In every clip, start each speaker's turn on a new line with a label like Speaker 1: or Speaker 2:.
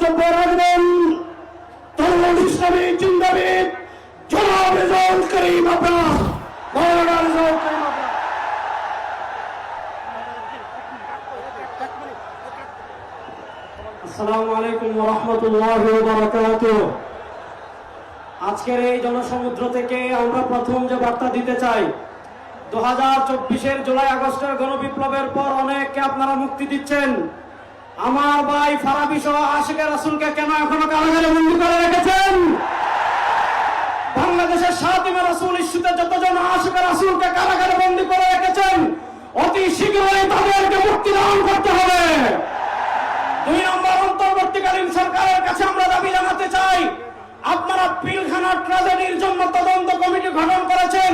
Speaker 1: বক্তব্য রাখবেন। তরুণ ইসলামী আজকের এই জনসমুদ্র থেকে আমরা প্রথম যে বার্তা দিতে চাই, দু হাজার চব্বিশের জুলাই আগস্টের গণবিপ্লবের পর অনেককে আপনারা মুক্তি দিচ্ছেন। আমার ভাই ফারাবি সহ আশিকের রাসুলকে কেন এখনও কারাগারে বন্দি করে রেখেছেন? বাংলাদেশের সাতিমে রাসুল ইস্যুতে যতজন আশিকের রাসুলকে কারাগারে বন্দি করে রেখেছেন, অতি শীঘ্রই তাদেরকে মুক্তি দান করতে হবে। দুই নম্বর, অন্তর্বর্তীকালীন সরকারের কাছে আমরা দাবি জানাতে চাই, আপনারা পিলখানা ট্রাজেডির জন্য তদন্ত কমিটি গঠন করেছেন।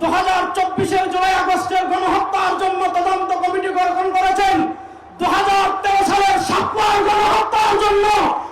Speaker 1: দু হাজার চব্বিশের জুলাই আগস্টের গণহত্যার জন্য তদন্ত কমিটি গঠন করেছেন দু হাজার তেরো সালের সাপ্তাহ গণহত্যার জন্য